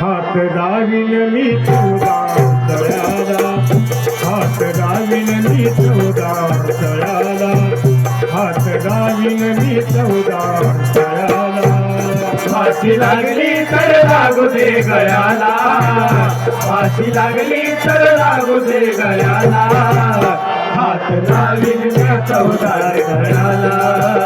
हात दाविन मी चौदा तळाला हात दाविन मी चौदा तळाला हात दाविन मी चौदा तळ्याला फाशी लागली तर लागू दे गळ्याला फाशी लागली तर लागू दे गळ्याला हात लावीन चौदा गळ्याला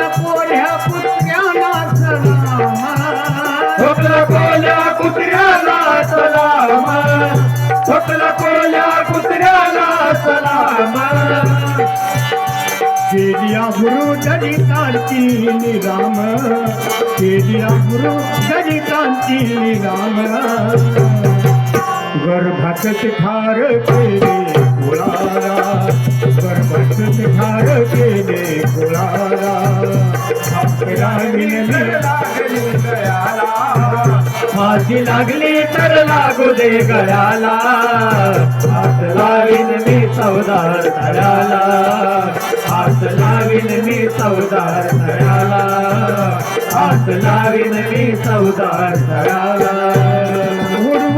फक्त मोठ्या पुत्र्याला सलामा फक्त बोल्या कुत्र्याला सलाम फक्त बोल्या कुत्र्याला सलाम केलिया गुरु निराम. केलिया गुरु दलितांची निराम. गर्भात ठार केले कुळाला गर्भात ठार केले कुळाला आपला लागली गळ्याला फाशी लागली तर लागू दे गळ्याला हात लावीन मी चौदार तळ्याला हात लावीन मी चौदार तळ्याला हात लावीन मी चौदार तळ्याला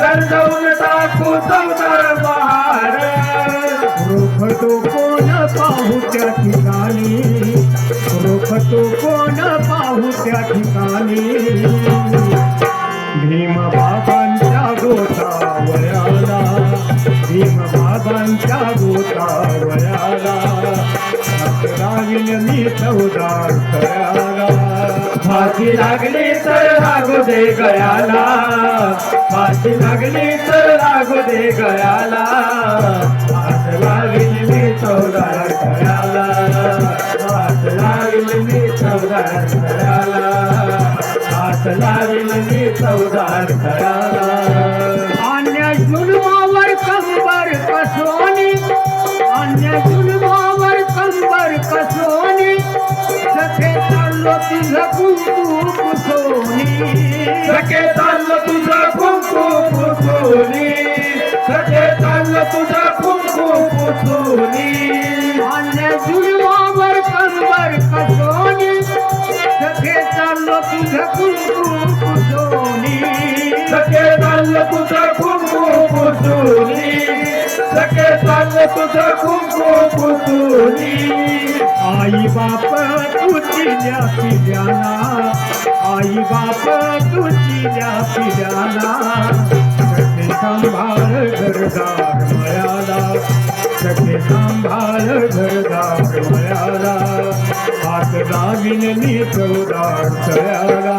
जर टाकू चौदार महार रोखतो कोण पाहू त्या ठिकाणी? रोखतो कोण पाहू त्या ठिकाणी? भीम बाबांच्या गोतावळ्याला भीम बाबांच्या गोतावळ्याला रावील मी चौदार फाशी लागली तर लागू दे गयाला फाशी लागली तर लागू दे गयाला हात लागली मी चौदा गयाला हात लागली मी चौदा गयाला हात लागली मी चौदा गयाला सखे चाललं तुझं कुंकू पुसुनी अन्य जुलमावर कंबर कसोनी सखे चाललो तुझं कुंकू कुसोनी सखे चाललं तुझं कुंकू पुसुनी सखे चाललं तुझं कुंकू पुसुनी आई बाप तुझिल्या पिल्याना आई बाप तुझिल्या पिल्याना सखे सांभाळ घरदार मयाला. सखे सांभाळ घरदार मयाला. हात दागिन मी चौदार तळ्याला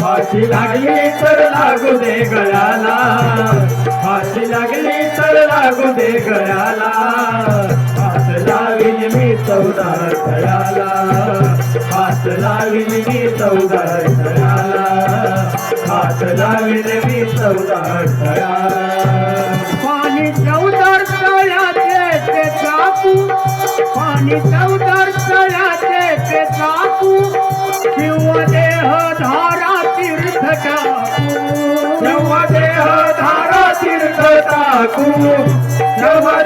फाशी लागली तर लागू दे गळ्याला. फाशी लागली तर लागू दे गळ्याला. हात लावीन मी चौदार तळ्याला हात लावीन मी चौदार तळ्याला लावीन मी चौदार पाणी चौदार तळ्याचे ते चाकू. पाणी चौदार तळ्याचे ते चाकू. किंवा देह धारा तीर्थ तेव्हा देह धारा तीर्थ टाकू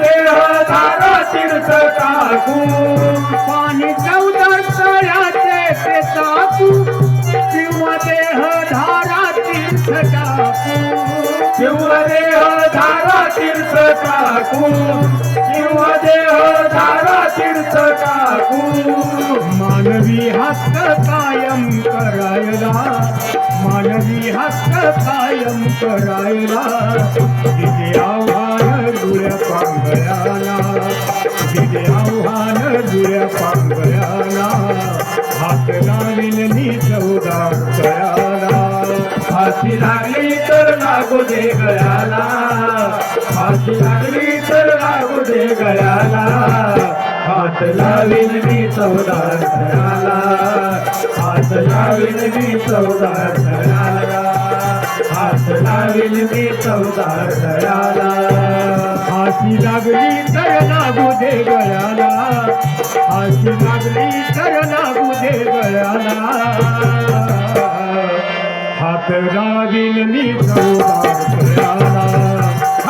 देह धारा तीर्थ टाकू पाणी चौदार तळ्याचे तीर्थ टाकू किंवा देह धारा तीर्थ टाकू मानवी हक्क कायम करायला मानवी हक्क कायम करायला दिले आव्हान दुऱ्या पांगळ्याला दिले आव्हान दुऱ्या पांगळ्याला हात लावीन मी चौदा कळाला हाती लागली तर लागू दे गळाला. हात लागली तर लागू दे गळ्याला हात लावीन मी चौदा हात लावीन मी चौदा हात लावीन मी चौदा घराला. फाशी लागली तर लागू दे गळ्याला लागली तर लागू दे गळ्याला हात लावीन मी चौदा